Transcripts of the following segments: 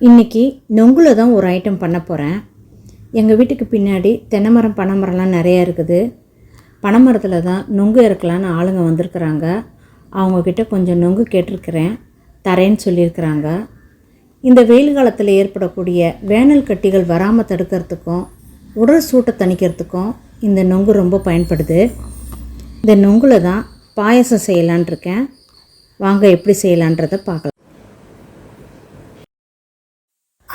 இன்றைக்கி நொங்குல தான் ஒரு ஐட்டம் பண்ண போகிறேன் எங்கள் வீட்டுக்கு பின்னாடி தென்னைமரம் பனைமரம்லாம் நிறையா இருக்குது. பனைமரத்தில் தான் நொங்கு இறக்கலான்னு ஆளுங்க வந்திருக்கிறாங்க. அவங்கக்கிட்ட கொஞ்சம் நொங்கு கேட்டிருக்கிறேன். தரேன்னு சொல்லியிருக்கிறாங்க. இந்த வெயில் காலத்தில் ஏற்படக்கூடிய வேனல் கட்டிகள் வராமல் தடுக்கிறதுக்கும் உடல் சூட்டை தணிக்கிறதுக்கும் இந்த நொங்கு ரொம்ப பயன்படுது. இந்த நொங்கில் தான் பாயசம் செய்யலான் இருக்கேன். வாங்க எப்படி செய்யலான்றதை பார்க்கலாம்.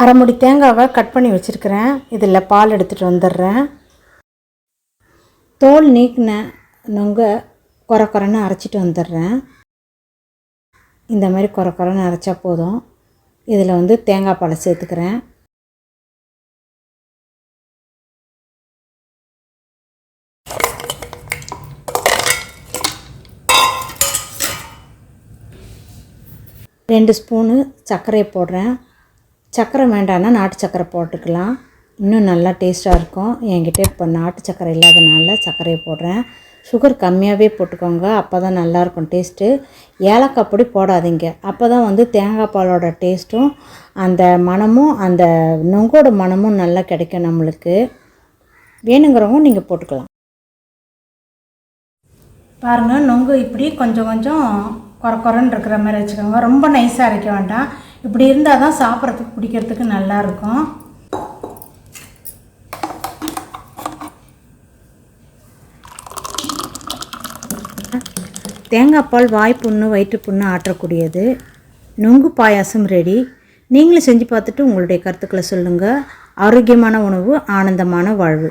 அரைமுடி தேங்காவை கட் பண்ணி வச்சுருக்கிறேன். இதில் பால் எடுத்துகிட்டு வந்துடுறேன். தோல் நீக்கின நொங்க குறை குறைன்னு அரைச்சிட்டு வந்துடுறேன். இந்த மாதிரி குறை குறைன்னு அரைச்சா போதும். இதில் வந்து தேங்காய் பாலை சேர்த்துக்கிறேன். ரெண்டு ஸ்பூனு சர்க்கரையை போடுறேன். சர்க்கரை வேண்டான்னா நாட்டு சர்க்கரை போட்டுக்கலாம். இன்னும் நல்லா டேஸ்ட்டாக இருக்கும். என்கிட்ட இப்போ நாட்டு சர்க்கரை இல்லாதனால சர்க்கரையை போடுறேன். சுகர் கம்மியாகவே போட்டுக்கோங்க. அப்போ தான் நல்லாயிருக்கும் டேஸ்ட்டு ஏலக்காய் பொடி போடாதீங்க. அப்போ தான் வந்து தேங்காய் பாலோட டேஸ்ட்டும் அந்த மணமும் அந்த நொங்கோட மணமும் நல்லா கிடைக்கும் நம்மளுக்கு. வேணுங்கிறவங்க நீங்கள் போட்டுக்கலாம். பாருங்கள் நொங்கு இப்படி கொஞ்சம் கொஞ்சம் குறை குறைன்னு இருக்கிற மாதிரி வச்சுக்கோங்க. ரொம்ப நைஸாக அரைக்க வேண்டாம். இப்படி இருந்தால் தான் சாப்பிட்றதுக்கு பிடிக்கிறதுக்கு நல்லாயிருக்கும் தேங்காய் பால் வாய்ப்புண்ணு வயிற்றுப்புண்ணு ஆற்றக்கூடியது. நுங்கு பாயாசம் ரெடி நீங்களும் செஞ்சு பார்த்துட்டு உங்களுடைய கருத்துக்களை சொல்லுங்கள் ஆரோக்கியமான உணவு ஆனந்தமான வாழ்வு.